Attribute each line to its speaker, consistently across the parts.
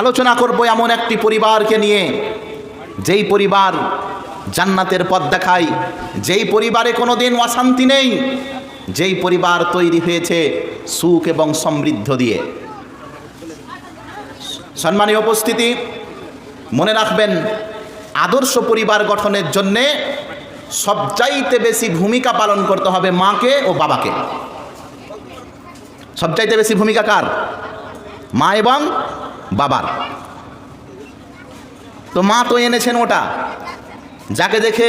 Speaker 1: আলোচনা করব এমন একটি পরিবারকে নিয়ে। যেই পরিবার জান্নাতের পথ দেখায়, যেই পরিবারে কোনো দিন অশান্তি নেই, যেই পরিবার তৈরি হয়েছে সুখ এবং সমৃদ্ধ দিয়ে। সম্মানীয় উপস্থিতি, মনে রাখবেন, আদর্শ পরিবার গঠনের জন্যে সবচাইতে বেশি ভূমিকা পালন করতে হবে মাকে ও বাবাকে। সবচাইতে বেশি ভূমিকা কার? মা এবং বাবার। তো মা তো এনেছেন ওটা। যাকে দেখে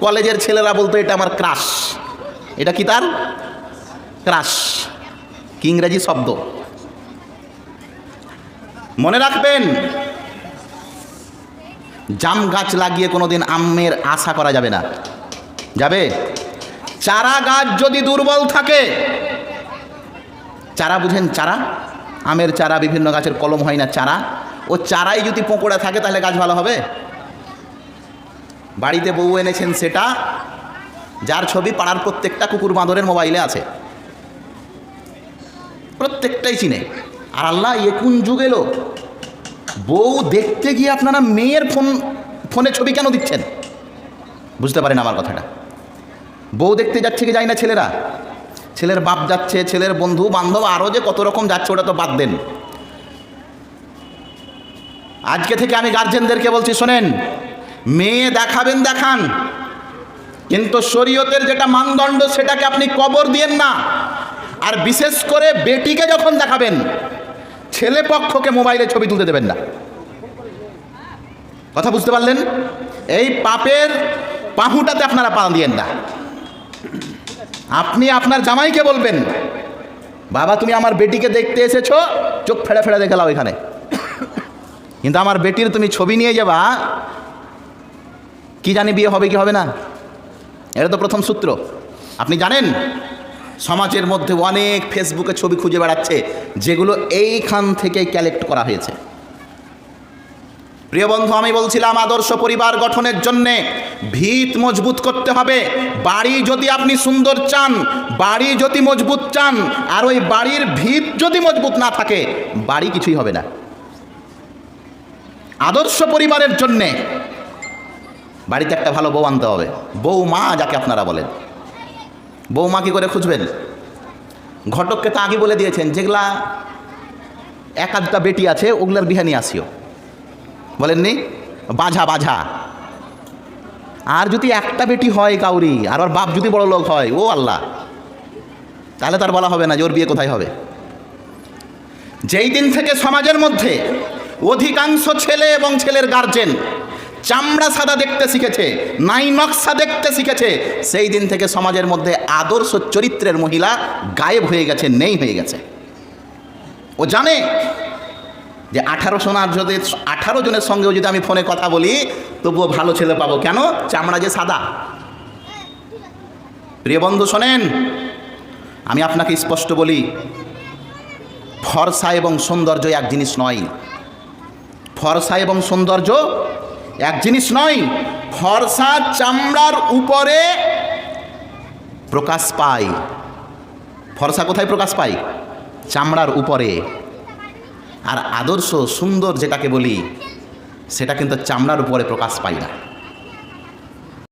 Speaker 1: কলেজের ছেলেরা বলতো, এটা আমার ক্রাশ। এটা কি তার? ক্রাশ। কি ইংরেজি শব্দ? মনে রাখবেন, জাম গাছ লাগিয়ে কোনোদিন আমের আশা করা যাবে না। যাবে? চারা গাছ যদি দুর্বল থাকে, চারা বুঝেন চারা? আমের চারা, বিভিন্ন গাছের কলম হয় না চারা। ও চারাই যদি পোঁকড়ে থাকে তাহলে গাছ ভালো হবে? বাড়িতে বউ এনেছেন সেটা, যার ছবি পাড়ার প্রত্যেকটা কুকুর বাঁদরের মোবাইলে আছে। প্রত্যেকটাই চিনে। আর আল্লাহ, এ কোন যুগ এলো বউ দেখতে গিয়ে আপনারা মেয়ের ফোন, ফোনে ছবি কেন দিচ্ছেন? বুঝতে পারেন আমার কথাটা। বউ দেখতে যাচ্ছে কি যায় না ছেলেরা? ছেলের বাপ যাচ্ছে, ছেলের বন্ধু, বান্ধব আরও যে কত রকম যাচ্ছে, ওটা তো বাদ দেন। আজকে থেকে আমি গার্জেনদেরকে বলছি, শোনেন, মেয়ে দেখাবেন, দেখান। কিন্তু শরীয়তের যেটা মানদণ্ড, সেটাকে আপনি কবর দিয়েন না। আর বিশেষ করে বেটিকে যখন দেখাবেন, ছেলে পক্ষকে মোবাইলে ছবি তুলতে দেবেন না। কথা বুঝতে পারলেন? এই পাপের পাহুটাতে আপনারা পা দিয়েন না। আপনি আপনার জামাইকে বলবেন, বাবা, তুমি আমার বেটিকে দেখতে এসেছ, চোখ ফেড়ে ফেড়ে দেখে লাও এখানে। কিন্তু আমার বেটির তুমি ছবি নিয়ে যাবা, কি জানি বিয়ে হবে কি হবে না? এটা তো প্রথম সূত্র। আপনি জানেন, সমাজের মধ্যে অনেক ফেসবুকে ছবি খুঁজে বেড়াচ্ছে, যেগুলো এইখান থেকে কালেক্ট করা হয়েছে। প্রিয় বন্ধু, আমি বলছিলাম আদর্শ পরিবার গঠনের জন্যে ভিত মজবুত করতে হবে। বাড়ি যদি আপনি সুন্দর চান, বাড়ি যদি মজবুত চান, আর ওই বাড়ির ভিত যদি মজবুত না থাকে, বাড়ি কিছুই হবে না। আদর্শ পরিবারের জন্যে বাড়িতে একটা ভালো বউ আনতে হবে। বউ মা যাকে আপনারা বলেন। বৌমা কি করে খুঁজবেন? ঘটককে তো আগে বলে দিয়েছেন, যেগুলা এক আধটা বেটি আছে, ওগুলার বিহানি আসিও। বলেননি? বাঝা বাঝা। আর যদি একটা বেটি হয় কাউরি, আর ওর বাপ যদি বড় লোক হয়, ও আল্লাহ। তাহলে তার বলা হবে না যে ওর বিয়ে কোথায় হবে। যেই দিন থেকে সমাজের মধ্যে অধিকাংশ ছেলে এবং ছেলের গার্জেন চামড়া সাদা দেখতে শিখেছে নাই নকশা দেখতে শিখেছে, সেই দিন থেকে সমাজের মধ্যে আদর্শ চরিত্রের মহিলা গায়েব হয়ে গেছে, নেই হয়ে গেছে। ও জানে যে আঠারো সোনার যদি আঠারো জনের সঙ্গেও যদি আমি ফোনে কথা বলি, তবুও ভালো ছেলে পাবো। কেন? চামড়া যে সাদা। প্রিয় বন্ধু, শোনেন, আমি আপনাকে স্পষ্ট বলি, ফর্সা এবং সৌন্দর্য এক জিনিস নয়। ফর্সা এবং সৌন্দর্য এক জিনিস নয়, ফর্সা চামড়ার উপরে প্রকাশ পায়। ফর্সা কোথায় প্রকাশ পায়? চামড়ার উপরে। আর আদর্শ সুন্দর যেটাকে বলি সেটা কিন্তু চামড়ার উপরে প্রকাশ পায় না।